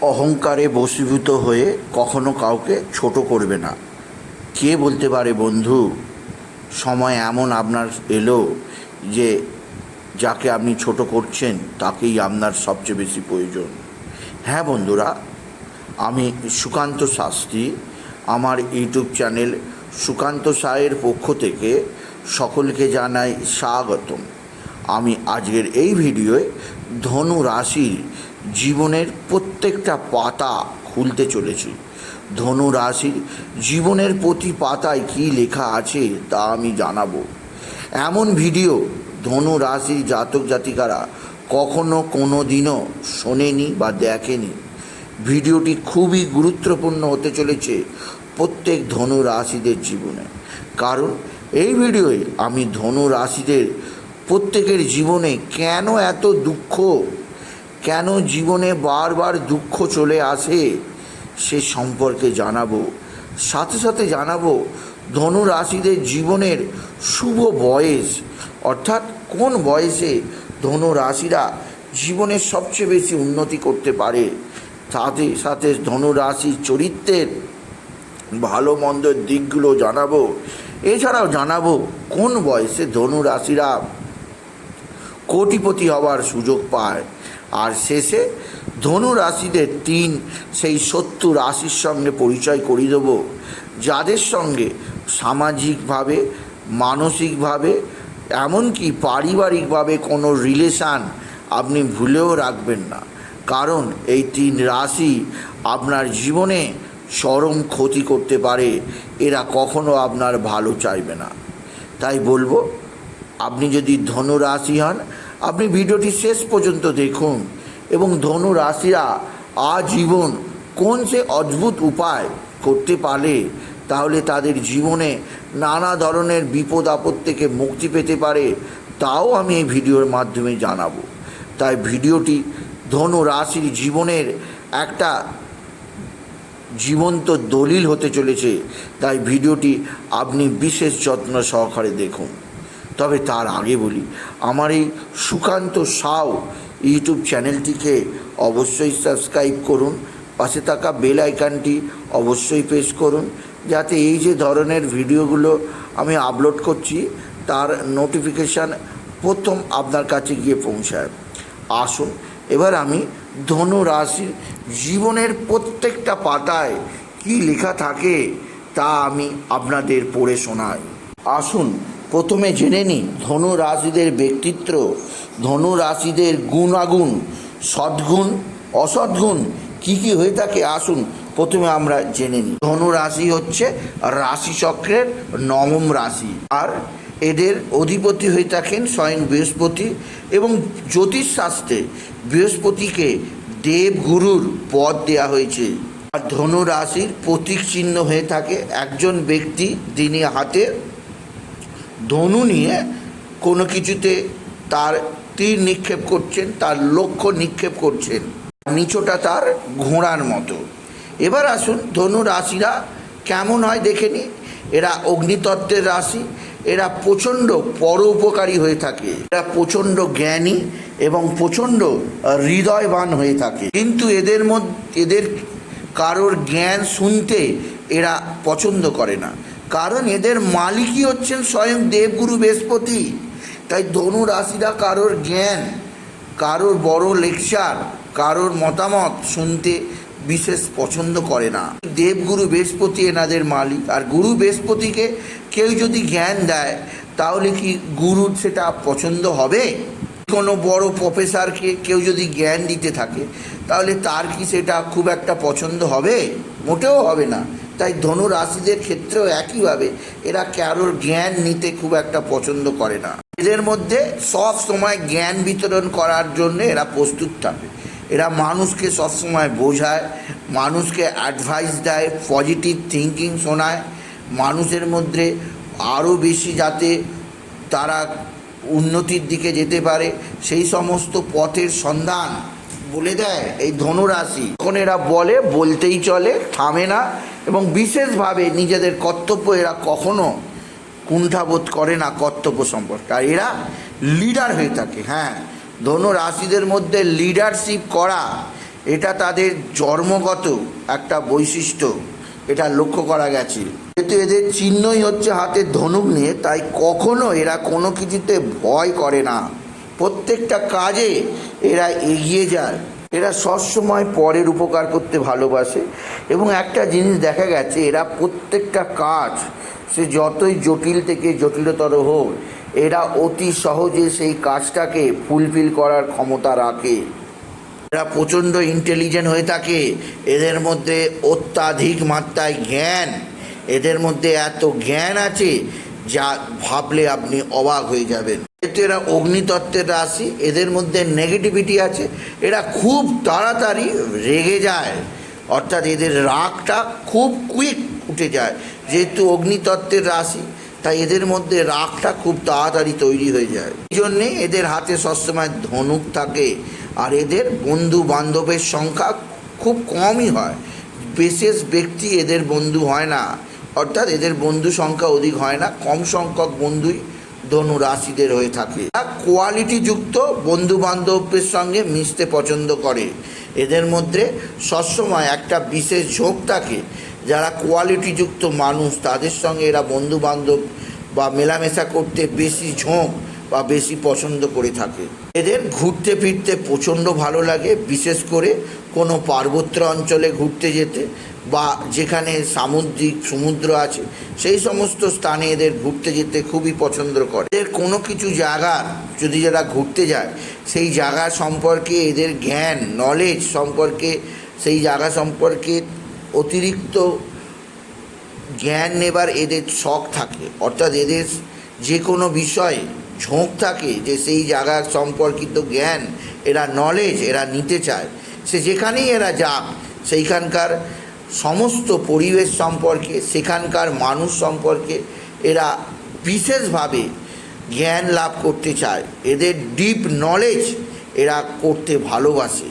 অহংকারে বশীভূত হয়ে কখনো কাউকে ছোট করবে না। কে বলতে পারে, বন্ধু, সময় এমন আপনার এলো যে, যাকে আপনি ছোট করছেন, তাকেই আপনার সবচেয়ে বেশি প্রয়োজন। হ্যাঁ বন্ধুরা, আমি সুকান্ত শাস্ত্রী। আমার ইউটিউব চ্যানেল সুকান্ত সায়ের পক্ষ থেকে সকলকে জানাই স্বাগতম। আমি আজকের এই ভিডিওয়ে ধনু রাশির জীবনের প্রত্যেকটা পাতা খুলতে চলেছি। ধনু রাশির জীবনের প্রতি পাতায় কী লেখা আছে তা আমি জানাব। এমন ভিডিও ধনু রাশির জাতক জাতিকারা কখনো কোনো দিনও শোনেনি বা দেখেনি। ভিডিওটি খুবই গুরুত্বপূর্ণ হতে চলেছে প্রত্যেক ধনু রাশিদের জীবনে। কারণ এই ভিডিওয়ে আমি ধনু রাশিদের প্রত্যেকের জীবনে কেন এত দুঃখ কেন জীবনে বারবার দুঃখ চলে আসে সে সম্পর্কে জানাব। সাথে সাথে জানাব ধনু রাশিদের জীবনের শুভ বয়স। অর্থাৎ কোন বয়সে ধনু রাশিরা জীবনের সবচেয়ে বেশি উন্নতি করতে পারে? সাথে সাথে ধনু রাশির চরিত্রের ভালো মন্দের দিকগুলো জানাব। এছাড়াও জানাব, কোন বয়সে ধনু রাশিরা কোটিপতি হওয়ার সুযোগ পায়? আর শেষে ধনু রাশিদের তিন, সেই সত্তর রাশির সঙ্গে পরিচয় করিয়ে দেবো, যাদের সঙ্গে সামাজিকভাবে, মানসিকভাবে, এমনকি পারিবারিকভাবে কোনো রিলেশান আপনি ভুলেও রাখবেন না। কারণ এই তিন রাশি আপনার জীবনে চরম ক্ষতি করতে পারে, এরা কখনো আপনার ভালো চাইবে না। তাই বলব, আপনি যদি ধনু রাশি হন আপনি ভিডিওটি শেষ পর্যন্ত দেখুন এবং ধনু রাশিরা আজীবন কোন সে অদ্ভুত উপায় করতে পারে, তাহলে তাদের জীবনে নানা ধরনের বিপদ আপদ থেকে মুক্তি পেতে পারে, তাও আমি এই ভিডিওর মাধ্যমে জানাব। তাই ভিডিওটি ধনু রাশির জীবনের একটা জীবন্ত দলিল হতে চলেছে, তাই ভিডিওটি আপনি বিশেষ যত্ন সহকারে দেখুন। তবে তার আগে বলি, আমার এই সুকান্ত সাউ ইউটিউব চ্যানেলটিকে অবশ্যই সাবস্ক্রাইব করুন, পাশে থাকা বেল আইকনটি অবশ্যই প্রেস করুন, যাতে এই যে ধরনের ভিডিওগুলো আমি আপলোড করছি, তার নোটিফিকেশান প্রথম আপনার কাছে গিয়ে পৌঁছায়। আসুন, এবার আমি ধনু রাশির জীবনের প্রত্যেকটা পাতায় কি লেখা থাকে তা আমি আপনাদের পড়ে শোনাই। আসুন প্রথমে জেনে নিই ধনু রাশিদের ব্যক্তিত্ব ধনু রাশিদের গুণাগুণ, সদ্গুণ, অসদ্গুণ, কী কী হয়ে থাকে আসুন প্রথমে আমরা জেনে নিই। ধনু রাশি হচ্ছে রাশিচক্রের নবম রাশি আর এদের অধিপতি হয়ে থাকেন স্বয়ং বৃহস্পতি এবং জ্যোতিষশাস্ত্রে বৃহস্পতিকে দেবগুরুর পদ দেয়া হয়েছে। আর ধনু রাশির প্রতীক চিহ্ন হয়ে থাকে একজন ব্যক্তি, যিনি হাতে ধনু নিয়ে কোনো কিছুতে তার তীর নিক্ষেপ করছেন, তার লক্ষ্য নিক্ষেপ করছেন। নিচোটা তার ঘোড়ার মতো। এবার আসুন ধনু রাশিরা কেমন হয় দেখে নি এরা অগ্নিতত্ত্বের রাশি, এরা প্রচণ্ড পরোপকারী হয়ে থাকে। এরা প্রচণ্ড জ্ঞানী এবং প্রচণ্ড হৃদয়বান হয়ে থাকে। কিন্তু এদের মধ্যে, এদের কারোর জ্ঞান শুনতে এরা পছন্দ করে না। কারণ এদের মালিকই হচ্ছেন স্বয়ং দেবগুরু বৃহস্পতি। তাই ধনু রাশিরা কারোর জ্ঞান, কারোর বড় লেকচার, কারোর মতামত শুনতে বিশেষ পছন্দ করে না। দেবগুরু বৃহস্পতি এনাদের মালিক, আর গুরু বৃহস্পতিকে কেউ যদি জ্ঞান দেয়, তাহলে কি গুরুর সেটা পছন্দ হবে? কোনো বড় প্রফেসরকে কেউ যদি জ্ঞান দিতে থাকে, তাহলে তার কি সেটা খুব একটা পছন্দ হবে? মোটেও হবে না। তাই ধনু রাশিদের ক্ষেত্রেও একইভাবে এরা কারোর জ্ঞান নিতে খুব একটা পছন্দ করে না। এদের মধ্যে সব সময় জ্ঞান বিতরণ করার জন্য এরা প্রস্তুত থাকে। এরা মানুষকে সবসময় বোঝায়, মানুষকে অ্যাডভাইস দেয় পজিটিভ থিঙ্কিং শোনায়। মানুষের মধ্যে আরও বেশি যাতে তারা উন্নতির দিকে যেতে পারে। সেই সমস্ত পথের সন্ধান বলে দেয়, এই ধনুরাশি। তখন এরা বলে, বলতেই চলে, থামে না, এবং বিশেষভাবে নিজেদের কর্তব্য এরা কখনো কুণ্ঠাবোধ করে না কর্তব্য সম্পর্কে। আর এরা লিডার হয়ে থাকে হ্যাঁ। ধনু রাশিদের মধ্যে লিডারশিপ করা, এটা তাদের জন্মগত একটা বৈশিষ্ট্য, এটা লক্ষ্য করা গেছে। যেহেতু এদের চিহ্নই হচ্ছে হাতে ধনুক নিয়ে, তাই কখনো এরা কোনো কিছুতে ভয় করে না। প্রত্যেকটা কাজে এরা এগিয়ে যায় এরা সবসময় পরের উপকার করতে ভালোবাসে এবং একটা জিনিস দেখা গেছে, এরা প্রত্যেকটা কাজ সে যতই জটিল থেকে জটিলতর হোক, এরা অতি সহজে সেই কাজটাকে ফুলফিল করার ক্ষমতা রাখে। এরা প্রচণ্ড ইন্টেলিজেন্ট হয়ে থাকে, এদের মধ্যে অত্যাধিক মাত্রায় জ্ঞান, এদের মধ্যে এত জ্ঞান আছে যা ভাবলে আপনি অবাক হয়ে যাবেন। যেহেতু এরা অগ্নিতত্ত্বের রাশি, এদের মধ্যে নেগেটিভিটি আছে, এরা খুব তাড়াতাড়ি রেগে যায়। অর্থাৎ এদের রাগটা খুব কুইক উঠে যায়, যেহেতু অগ্নিতত্ত্বের রাশি, তাই এদের মধ্যে রাগটা খুব তাড়াতাড়ি তৈরি হয়ে যায়। এই জন্যে এদের হাতে সবসময় ধনুক থাকে, আর এদের বন্ধু বান্ধবের সংখ্যা খুব কমই হয়। বিশেষ ব্যক্তি এদের বন্ধু হয় না, অর্থাৎ এদের বন্ধু সংখ্যা অধিক হয় না, কম সংখ্যক বন্ধুই ধনু রাশিদের হয়ে থাকে। কোয়ালিটি যুক্ত বন্ধু বান্ধবের সঙ্গে মিশতে পছন্দ করে। এদের মধ্যে সবসময় একটা বিশেষ ঝোঁক থাকে। যারা কোয়ালিটিযুক্ত মানুষ, তাদের সঙ্গে এরা বন্ধু বান্ধব বা মেলামেশা করতে বেশি ঝোঁক বা বেশি পছন্দ করে থাকে। এদের ঘুরতে ফিরতে প্রচণ্ড ভালো লাগে, বিশেষ করে কোনো পার্বত্য অঞ্চলে ঘুরতে যেতে। বা যেখানে সামুদ্রিক সমুদ্র আছে, সেই সমস্ত স্থানে এদের ঘুরতে যেতে খুবই পছন্দ করে। এদের কোনো কিছু জায়গার যদি যারা ঘুরতে যায়, সেই জায়গা সম্পর্কে এদের জ্ঞান নলেজ সম্পর্কে, সেই জায়গা সম্পর্কে অতিরিক্ত জ্ঞান নেবার এদের শখ থাকে। অর্থাৎ এদের যে কোনো বিষয়ে ঝোঁক থাকে যে সেই জায়গা সম্পর্কিত জ্ঞান, এরা নলেজ এরা নিতে চায়। সে যেখানেই এরা যাক, সেইখানকার সমস্ত পরিবেশ সম্পর্কে, সেখানকার মানুষ সম্পর্কে এরা বিশেষভাবে জ্ঞান লাভ করতে চায়। এদের ডিপ নলেজ এরা করতে ভালোবাসে।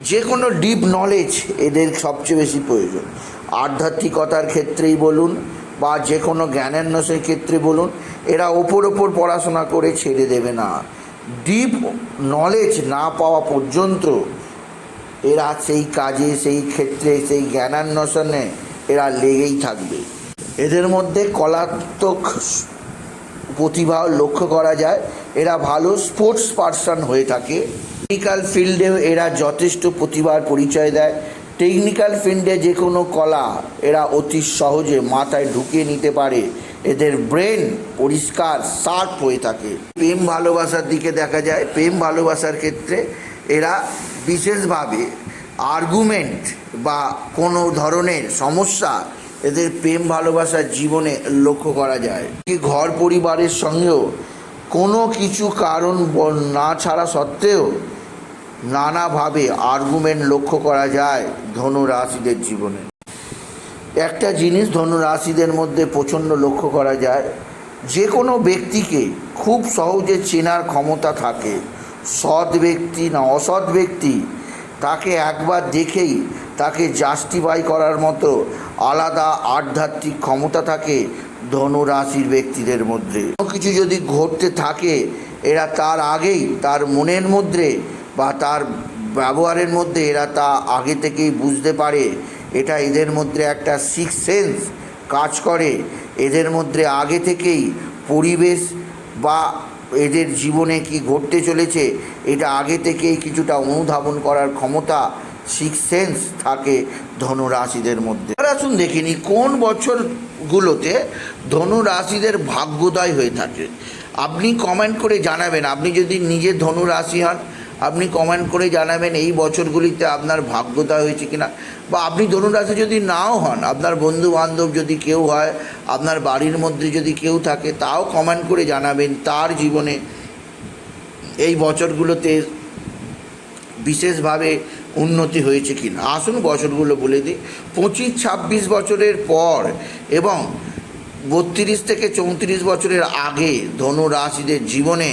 যে কোনো ডিপ নলেজ এদের সবচেয়ে বেশি প্রয়োজন। আধ্যাত্মিকতার ক্ষেত্রেই বলুন বা যে কোনো জ্ঞানান্বেষের ক্ষেত্রে বলুন, এরা ওপর ওপর পড়াশোনা করে ছেড়ে দেবে না। ডিপ নলেজ না পাওয়া পর্যন্ত এরা সেই কাজে, সেই ক্ষেত্রে, সেই জ্ঞানান্বেষণে এরা লেগেই থাকবে। এদের মধ্যে কলাত্মক প্রতিভাও লক্ষ্য করা যায়। এরা ভালো স্পোর্টস পার্সন হয়ে থাকে। টেকনিক্যাল ফিল্ডেও এরা যথেষ্ট প্রতিভার পরিচয় দেয়। টেকনিক্যাল ফিল্ডে যে কোনো কলা এরা অতি সহজে মাথায় ঢুকিয়ে নিতে পারে। এদের ব্রেন পরিষ্কার, শার্প হয়ে থাকে। প্রেম ভালোবাসার দিকে দেখা যায়। প্রেম ভালোবাসার ক্ষেত্রে এরা বিশেষভাবে আর্গুমেন্ট বা কোনো ধরনের সমস্যা এদের প্রেম ভালোবাসার জীবনে লক্ষ্য করা যায়। কি ঘর পরিবারের সঙ্গেও কোনো কিছু কারণ না ছাড়া সত্ত্বেও নানাভাবে আর্গুমেন্ট লক্ষ্য করা যায় ধনুরাশিদের জীবনে। একটা জিনিস ধনুরাশিদের মধ্যে প্রচণ্ড লক্ষ্য করা যায়, যে কোনো ব্যক্তিকে খুব সহজে চেনার ক্ষমতা থাকে। সৎ ব্যক্তি না অসৎ ব্যক্তি, তাকে একবার দেখেই তাকে জাস্টিফাই করার মতো আলাদা আধ্যাত্মিক ক্ষমতা থাকে ধনু রাশির ব্যক্তিদের মধ্যে। কোনো কিছু যদি ঘটতে থাকে, এরা তার আগেই তার মনের মধ্যে বা তার ব্যবহারের মধ্যে এরা তা আগে থেকেই বুঝতে পারে। এটা এদের মধ্যে একটা সিক্স সেন্স কাজ করে। এদের মধ্যে আগে থেকেই পরিবেশ বা এদের জীবনে কি ঘটতে চলেছে, এটা আগে থেকেই কিছুটা অনুধাবন করার ক্ষমতা সিক্স সেন্স থাকে ধনুরাশিদের মধ্যে। আসুন দেখিনি কোন বছরগুলোতে ধনুরাশিদের ভাগ্যোদয় হয়ে থাকে? আপনি কমেন্ট করে জানাবেন, আপনি যদি নিজে ধনুরাশি হন আপনি কমেন্ট করে জানাবেন এই বছরগুলিতে আপনার ভাগ্যোদয় হয়েছে কিনা। বা আপনি ধনুরাশি যদি নাও হন, আপনার বন্ধু বান্ধব যদি কেউ হয়, আপনার বাড়ির মধ্যে যদি কেউ থাকে, তাও কমেন্ট করে জানাবেন তার জীবনে এই বছরগুলোতে বিশেষভাবে উন্নতি হয়েছে কি না আসুন বছরগুলো বলে দিই। পঁচিশ, ছাব্বিশ বছরের পর এবং বত্রিশ থেকে চৌত্রিশ বছরের আগে ধনু রাশিদের জীবনে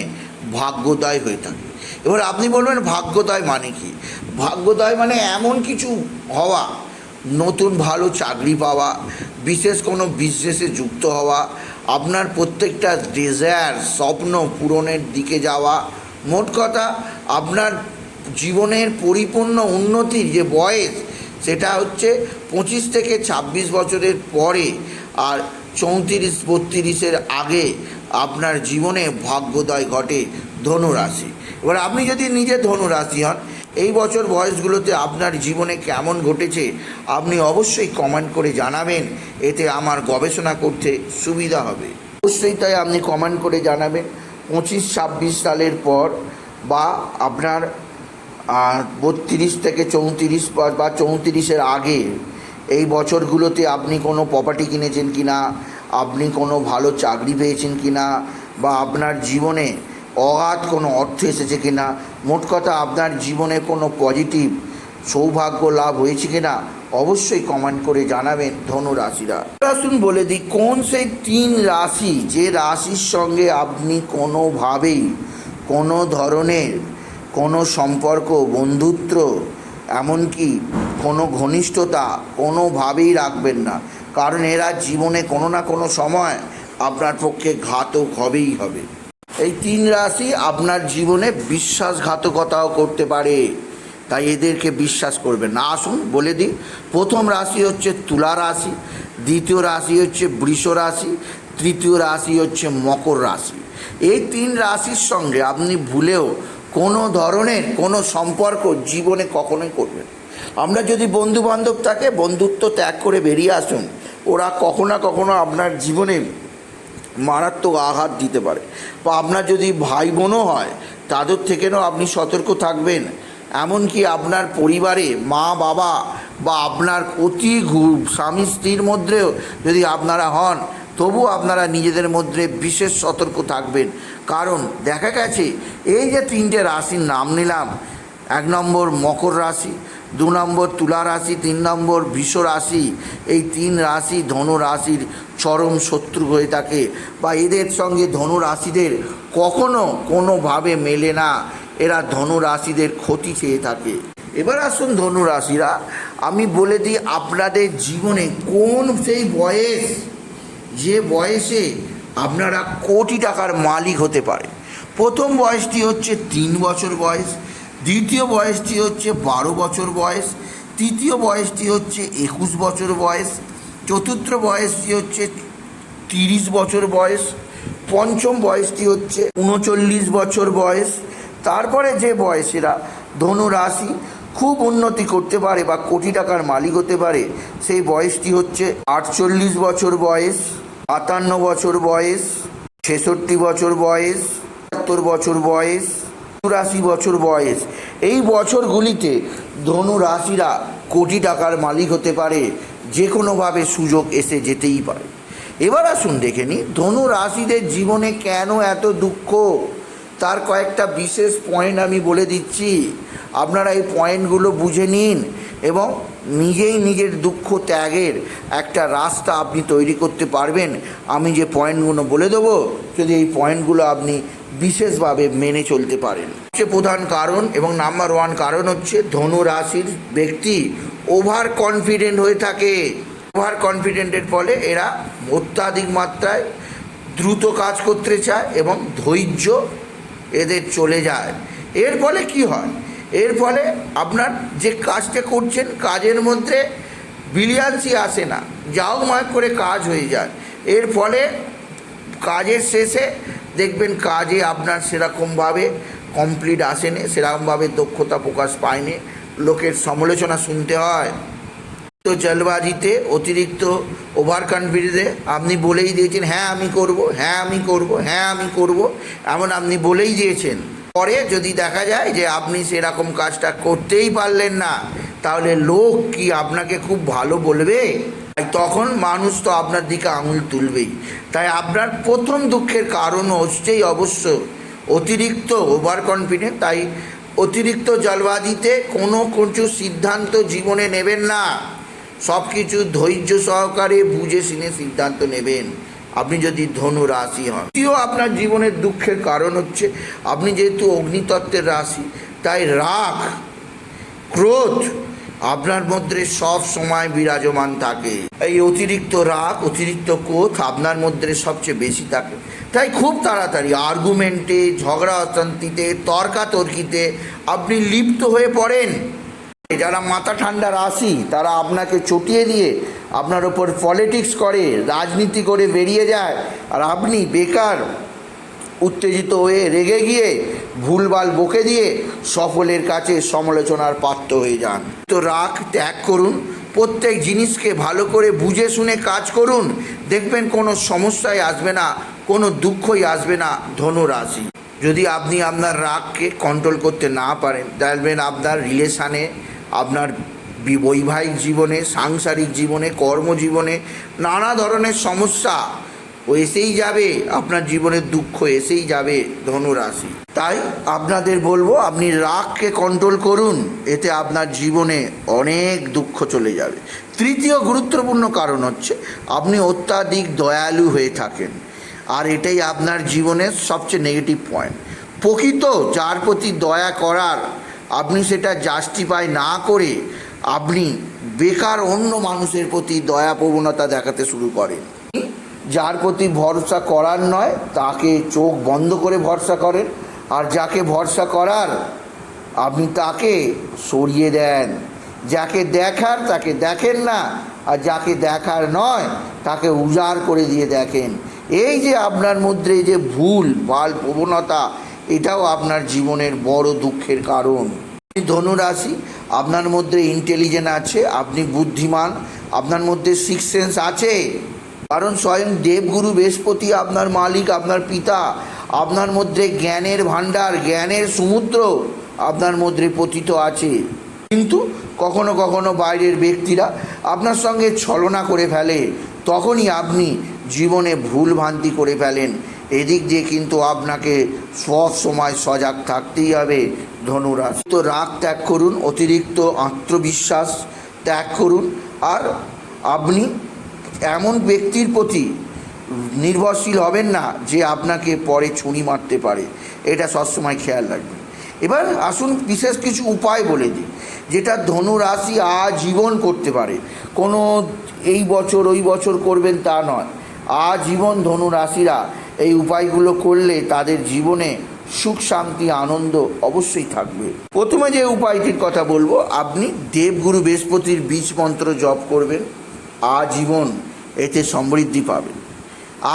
ভাগ্যদায় হয়ে থাকে। এবার আপনি বলবেন ভাগ্যোদয় মানে কি? ভাগ্যোদয় মানে এমন কিছু হওয়া, নতুন ভালো চাকরি পাওয়া, বিশেষ কোনো বিজনেসে যুক্ত হওয়া, আপনার প্রত্যেকটা ডিজায়ার স্বপ্ন পূরণের দিকে যাওয়া। মোট কথা, আপনার জীবনের পরিপূর্ণ উন্নতির যে বয়স, সেটা হচ্ছে পঁচিশ থেকে ছাব্বিশ বছরের পরে আর চৌত্রিশ, বত্রিশের আগে আপনার জীবনে ভাগ্যোদয় ঘটে ধনুরাশি। এবার আপনি যদি নিজে ধনুরাশি হন, এই বছর বয়সগুলোতে আপনার জীবনে কেমন ঘটেছে, আপনি অবশ্যই কমেন্ট করে জানাবেন। এতে আমার গবেষণা করতে সুবিধা হবে। অবশ্যই তাই আপনি কমেন্ট করে জানাবেন। পঁচিশ, ছাব্বিশ সালের পর বা আপনার বত্রিশ থেকে চৌত্রিশ বা- চৌত্রিশের আগে এই বছরগুলোতে আপনি কোনো প্রপার্টি কিনেছেন কি না আপনি কোনো ভালো চাকরি পেয়েছেন কি না? বা আপনার জীবনে অগাধ কোনো অর্থ এসেছে কি না? মোট কথা আপনার জীবনে কোনো পজিটিভ সৌভাগ্য লাভ হয়েছে কি না? অবশ্যই কমেন্ট করে জানাবেন ধনু রাশিরা আসুন বলে দিই, কোন সেই তিন রাশি যে রাশির সঙ্গে আপনি কোনোভাবেই কোনো ধরনের কোনো সম্পর্ক, বন্ধুত্ব, এমনকি কোনো ঘনিষ্ঠতা কোনোভাবেই রাখবেন না? কারণ এরা জীবনে কোনো না কোনো সময় আপনার পক্ষে ঘাতক হবেই হবে। এই তিন রাশি আপনার জীবনে বিশ্বাসঘাতকতাও করতে পারে। তাই এদেরকে বিশ্বাস করবেন না। আসুন বলে দিই, প্রথম রাশি হচ্ছে তুলা রাশি, দ্বিতীয় রাশি হচ্ছে বৃষ রাশি, তৃতীয় রাশি হচ্ছে মকর রাশি। এই তিন রাশির সঙ্গে আপনি ভুলেও কোনো ধরনের কোনো সম্পর্ক জীবনে কখনোই করবেন আমরা যদি বন্ধু বান্ধব থাকে, বন্ধুত্ব ত্যাগ করে বেরিয়ে আসুন। ওরা কখনো কখনো আপনার জীবনে মারাত্মক আঘাত দিতে পারে। বা আপনার যদি ভাই বোনও হয়, তাদের থেকেও আপনি সতর্ক থাকবেন। এমনকি আপনার পরিবারে মা, বাবা বা আপনার অতি স্বামী, স্ত্রীর মধ্যেও যদি আপনারা হন তবু আপনারা নিজেদের মধ্যে বিশেষ সতর্ক থাকবেন। কারণ দেখা গেছে, এই যে তিনটে রাশির নাম নিলাম, এক নম্বর মকর রাশি দু নম্বর তুলা রাশি, তিন নম্বর বৃষ রাশি। এই তিন রাশি ধনু রাশির চরম শত্রু হয়ে থাকে বা এদের সঙ্গে ধনু রাশিদের কখনো কোনোভাবে মেলে না। এরা ধনু রাশিদের ক্ষতি চেয়ে থাকে। এবার আসুন ধনু রাশিরা, আমি বলে দিই আপনাদের জীবনে কোন সেই বয়স, যে বয়সে আপনারা কোটি টাকার মালিক হতে পারে প্রথম বয়সটি হচ্ছে তিন বছর বয়স দ্বিতীয় বয়সটি হচ্ছে বারো বছর বয়স, তৃতীয় বয়সটি হচ্ছে একুশ বছর বয়স, চতুর্থ বয়সটি হচ্ছে তিরিশ বছর বয়স, পঞ্চম বয়সটি হচ্ছে উনচল্লিশ বছর বয়স। তারপরে যে বয়সেরা ধনু রাশি খুব উন্নতি করতে পারে বা কোটি টাকার মালিক হতে পারে, সেই বয়সটি হচ্ছে আটচল্লিশ বছর বয়স আটান্ন বছর বয়স, ছেষট্টি বছর বয়স সত্তর বছর বয়স চুরাশি বছর বয়স। এই বছরগুলিতে ধনু রাশিরা কোটি টাকার মালিক হতে পারে যে কোনোভাবে সুযোগ এসে যেতেই পারে। এবার আসুন দেখে নিই, ধনু রাশিদের জীবনে কেন এত দুঃখ? তার কয়েকটা বিশেষ পয়েন্ট আমি বলে দিচ্ছি। আপনারা এই পয়েন্টগুলো বুঝে নিন এবং নিজেই নিজের দুঃখ ত্যাগের একটা রাস্তা আপনি তৈরি করতে পারবেন। আমি যে পয়েন্টগুলো বলে দেবো, যদি এই পয়েন্টগুলো আপনি বিশেষভাবে মেনে চলতে পারেন। সবচেয়ে প্রধান কারণ এবং নাম্বার ওয়ান কারণ হচ্ছে ধনু রাশির ব্যক্তি ওভার কনফিডেন্ট হয়ে থাকে। ওভার কনফিডেন্টের ফলে এরা অত্যাধিক মাত্রায় দ্রুত কাজ করতে চায় এবং ধৈর্য এদের চলে যায়। এর ফলে কি হয়? এর ফলে আপনার যে কাজটা করছেন, কাজের মধ্যে বিলিয়ান্সি আসে না। যাও মায় করে কাজ হয়ে যায়। এর ফলে কাজের শেষে দেখবেন কাজে আপনার সেরকমভাবে কমপ্লিট আসেনি, সেরকমভাবে দক্ষতা প্রকাশ পায়নি। লোকের সমালোচনা শুনতে হয়। তো জলবাজিতে অতিরিক্ত ওভার কনফিডেন্সে আপনি বলেই দিয়েছেন হ্যাঁ আমি করব হ্যাঁ আমি করব হ্যাঁ আমি করব। এমন আপনি বলেই দিয়েছেন। পরে যদি দেখা যায় যে আপনি সেরকম কাজটা করতেই পারলেন না, তাহলে লোক কি আপনাকে খুব ভালো বলবে? তখন মানুষ তো আপনার দিকে আঙুল তুলবেই। তাই আপনার প্রথম দুঃখের কারণ হচ্ছেই অবশ্য অতিরিক্ত ওভার কনফিডেন্ট তাই অতিরিক্ত জলবাদিতে কোনো কিছু সিদ্ধান্ত জীবনে নেবেন না। সব কিছু ধৈর্য সহকারে বুঝে শুনে সিদ্ধান্ত নেবেন। আপনি যদি ধনু রাশি হন দ্বিতীয় আপনার জীবনের দুঃখের কারণ হচ্ছে আপনি যেহেতু অগ্নিতত্ত্বের রাশি, তাই রাগ, ক্রোধ আপনার মধ্যে সব সময় বিরাজমান থাকে। এই অতিরিক্ত রাগ, অতিরিক্ত ক্রোধ আপনার মধ্যে সবচেয়ে বেশি থাকে। তাই খুব তাড়াতাড়ি আর্গুমেন্টে ঝগড়া অশান্তিতে, তর্কাতর্কিতে আপনি লিপ্ত হয়ে পড়েন। যারা মাথা ঠান্ডা রাশি, তারা আপনাকে চটিয়ে দিয়ে আপনার ওপর পলিটিক্স করে, রাজনীতি করে বেরিয়ে যায়। আর আপনি বেকার উত্তেজিত হয়ে রেগে গিয়ে ভুলভাল বকে দিয়ে সফলের কাছে সমালোচনার পাত্র হয়ে যান। তো রাগ ত্যাগ করুন, প্রত্যেক জিনিসকে ভালো করে বুঝে শুনে কাজ করুন। দেখবেন কোনো সমস্যায় আসবে না, কোনো দুঃখই আসবে না ধনু রাশি যদি আপনি আপনার রাগকে কন্ট্রোল করতে না পারেন দেখবেন আপনার রিলেশানে আপনার বৈবাহিক জীবনে, সাংসারিক জীবনে, কর্মজীবনে নানা ধরনের সমস্যা ও এসেই যাবে, আপনার জীবনের দুঃখ এসেই যাবে ধনুরাশি। তাই আপনাদের বলব, আপনি রাগকে কন্ট্রোল করুন, এতে আপনার জীবনে অনেক দুঃখ চলে যাবে। তৃতীয় গুরুত্বপূর্ণ কারণ হচ্ছে, আপনি অত্যাধিক দয়ালু হয়ে থাকেন, আর এটাই আপনার জীবনের সবচেয়ে নেগেটিভ পয়েন্ট প্রকৃত যার প্রতি দয়া করার আপনি সেটা জাস্টিফাই না করে আপনি বেকার অন্য মানুষের প্রতি দয়া প্রবণতা দেখাতে শুরু করেন। যার প্রতি ভরসা করার নয়, তাকে চোখ বন্ধ করে ভরসা করেন। আর যাকে ভরসা করার, আপনি তাকে সরিয়ে দেন। যাকে দেখার, তাকে দেখেন না। আর যাকে দেখার নয়, তাকে উজাড় করে দিয়ে দেখেন। এই যে আপনার মধ্যে যে ভুল, বাল প্রবণতা, এটাও আপনার জীবনের বড় দুঃখের কারণ। ধনুরাশি, আপনার মধ্যে ইন্টেলিজেন্ট আছে, আপনি বুদ্ধিমান, আপনার মধ্যে সিক্স সেন্স আছে। কারণ স্বয়ং দেবগুরু বৃহস্পতি আপনার মালিক, আপনার পিতা, আপনার মধ্যে জ্ঞানের ভাণ্ডার, জ্ঞানের সমুদ্র আপনার মধ্যে পতিত আছে। কিন্তু কখনো কখনো বাইরের ব্যক্তিরা আপনার সঙ্গে ছলনা করে ফেলে। তখনই আপনি জীবনে ভুল ভ্রান্তি করে ফেলেন। এদিক দিয়ে কিন্তু আপনাকে সব সময় সজাগ থাকতেই হবে, ধনুরাশি। তো রাগ ত্যাগ করুন, অতিরিক্ত আত্মবিশ্বাস ত্যাগ করুন। আর আপনি এমন ব্যক্তির প্রতি নির্ভরশীল হবেন না যে আপনাকে পরে ছুরি মারতে পারে। এটা সবসময় খেয়াল রাখবেন। এবার আসুন বিশেষ কিছু উপায় বলে দিই, যেটা ধনুরাশি আজীবন করতে পারে। কোনো এই বছর, ওই বছর করবেন তা নয়। আজীবন ধনুরাশিরা এই উপায়গুলো করলে তাদের জীবনে সুখ, শান্তি, আনন্দ অবশ্যই থাকবে। প্রথমে যে উপায়টির কথা বলব, আপনি দেবগুরু বৃহস্পতির বীজ মন্ত্র জপ করবেন। আজীবন এতে সমৃদ্ধি পাবেন।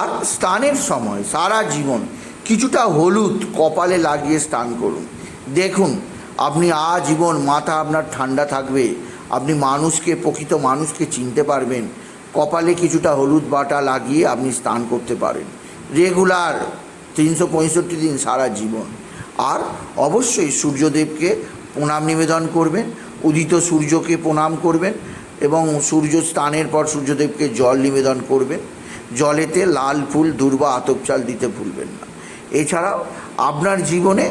আর স্নানের সময় সারা জীবন কিছুটা হলুদ কপালে লাগিয়ে স্নান করুন। দেখুন, আপনি আজীবন মাথা আপনার ঠান্ডা থাকবে, আপনি মানুষকে, প্রকৃত মানুষকে চিনতে পারবেন, কপালে কিছুটা হলুদ বাটা লাগিয়ে আপনি স্নান করতে পারেন। রেগুলার, তিনশো পঁয়ষট্টি দিন সারা জীবন। আর অবশ্যই সূর্যদেবকে প্রণাম নিবেদন করবেন, উদিত সূর্যকে প্রণাম করবেন এবং সূর্য স্নানের পর সূর্যদেবকে জল নিবেদন করবেন জলেতে লাল ফুল, দুর্বা, আতপ চাল দিতে ভুলবেন না। এছাড়াও আপনার জীবনে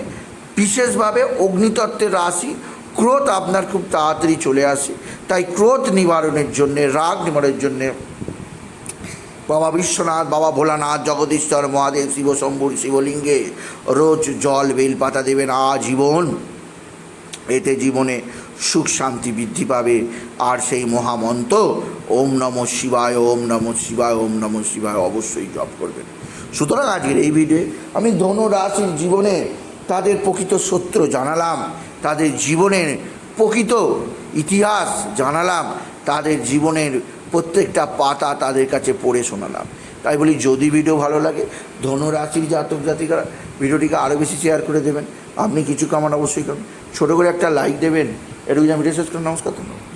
বিশেষভাবে অগ্নিতত্ত্বের রাশি, ক্রোধ আপনার খুব তাড়াতাড়ি চলে আসে। তাই ক্রোধ নিবারণের জন্যে, রাগ নিবারণের জন্যে বাবা বিশ্বনাথ, বাবা ভোলানাথ, জগদীশ্বর, মহাদেব, শিব, শম্ভুর, শিবলিঙ্গে রোজ জল, বেলপাতা দেবেন আজীবন। এতে জীবনে সুখ শান্তি বৃদ্ধি পাবে। আর সেই মহামন্ত্র ওম নম শিবায়, ওম নম শিবায়, ওম নম শিবায় অবশ্যই জপ করবেন। সুতরাং আজকের এই ভিডিওয়ে আমি ধনু রাশির জীবনে তাদের প্রকৃত সত্য জানালাম, তাদের জীবনের প্রকৃত ইতিহাস জানালাম, তাদের জীবনের প্রত্যেকটা পাতা তাদের কাছে পড়ে শোনালাম। তাই বলি, যদি ভিডিও ভালো লাগে ধনুরাশির জাতক জাতিকারা ভিডিওটিকে আরও বেশি শেয়ার করে দেবেন। আপনি কিছু কামান অবশ্যই করুন। ছোটো করে একটা লাইক দেবেন এটুকু আমি রিসার্চ করে নমস্কার ধন্যবাদ।